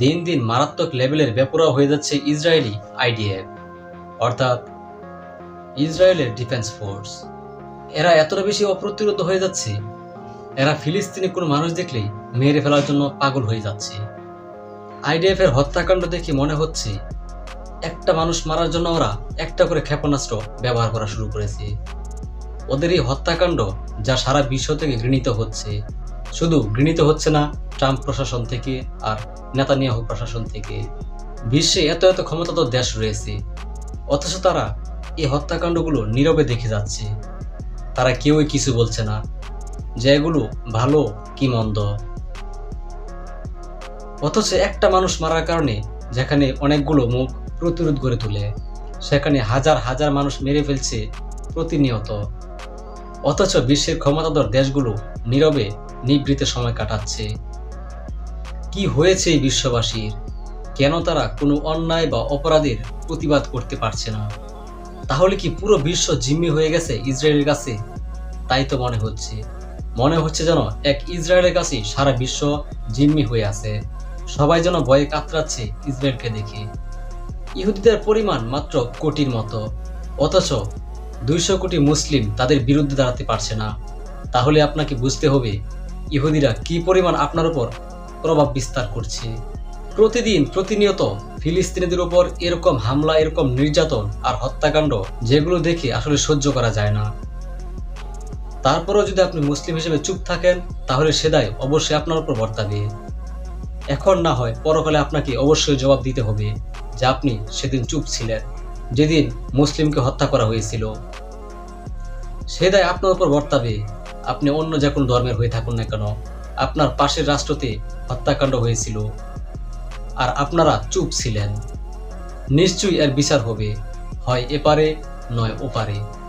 দিন দিন মারাত্মক লেভেলের বেপরোয়া হয়ে যাচ্ছে ইসরায়েলি আইডিএফ, অর্থাৎ ইসরায়েলের ডিফেন্স ফোর্স। এরা এতটা বেশি অপ্রতিরোধ হয়ে যাচ্ছে, এরা ফিলিস্তিনি কোনো মানুষ দেখলেই মেরে ফেলার জন্য পাগল হয়ে যাচ্ছে। আইডিএফ এর হত্যাকাণ্ড দেখে মনে হচ্ছে একটা মানুষ মারার জন্য ওরা একটা করে ক্ষেপণাস্ত্র ব্যবহার করা শুরু করেছে। ওদের এই হত্যাকাণ্ড যা সারা বিশ্ব থেকে ঘৃণিত হচ্ছে। শুধু ঘৃণিত হচ্ছে না ট্রাম্প প্রশাসন থেকে আর নেতানিয়াহু প্রশাসন থেকে। বিশ্বে এত এত ক্ষমতাধর দেশ রয়েছে, অথচ তারা এই হত্যাকাণ্ডগুলো নীরবে দেখে যাচ্ছে। তারা কেউই কিছু বলছে না, যে এগুলো ভালো কি মন্দ। অথচ একটা মানুষ মারার কারণে যেখানে অনেকগুলো মুখ প্রতিরোধ গড়ে তোলে, সেখানে হাজার হাজার মানুষ মেরে ফেলছে প্রতিনিয়ত। অথচ বিশ্বের ক্ষমতাধর দেশগুলো নীরবে নিবৃতে সময় কাটাচ্ছে। কি হয়েছে এই বিশ্ববাসীর? কেন তারা কোনো অন্যায় বা অপরাধের প্রতিবাদ করতে পারছে না? তাহলে কি পুরো বিশ্ব জিম্মি হয়ে গেছে ইসরায়েলের কাছে? তাই তো মনে হচ্ছে। মনে হচ্ছে যেন এক ইসরায়েলের কাছেই সারা বিশ্ব জিম্মি হয়ে আছে। সবাই যেন ভয়ে কাতরাচ্ছে ইসরায়েলকে দেখে। ইহুদিদের পরিমাণ মাত্র কোটির মতো। অথচ দুইশো কোটি মুসলিম তাদের বিরুদ্ধে দাঁড়াতে পারছে না। তাহলে আপনাকে বুঝতে হবে ইহুদিরা কি পরিমাণ আপনার উপর প্রভাব বিস্তার করছে? প্রতিদিন প্রতিনিয়ত ফিলিস্তিনিদের উপর এরকম হামলা, এরকম নির্যাতন আর হত্যাকাণ্ড যেগুলো দেখে আসলে সহ্য করা যায় না। তারপরেও যদি আপনি মুসলিম হিসেবে চুপ থাকেন, তাহলে সেদাই অবশ্যই আপনার উপর বর্তাবে এখন না হয় পরকালে আপনাকে অবশ্যই জবাব দিতে হবে যে আপনি সেদিন চুপ ছিলেন, যেদিন মুসলিমকে হত্যা করা হয়েছিল। সে দায় আপনার উপর বর্তাবে আপনি অন্য যে কোনো ধর্মের হয়ে থাকুন না কেন, আপনার পাশের রাষ্ট্রতে হত্যাকাণ্ড হয়েছিল আর আপনারা চুপ ছিলেন। নিশ্চয়ই এর বিচার হবে, হয় এপারে নয় ওপারে।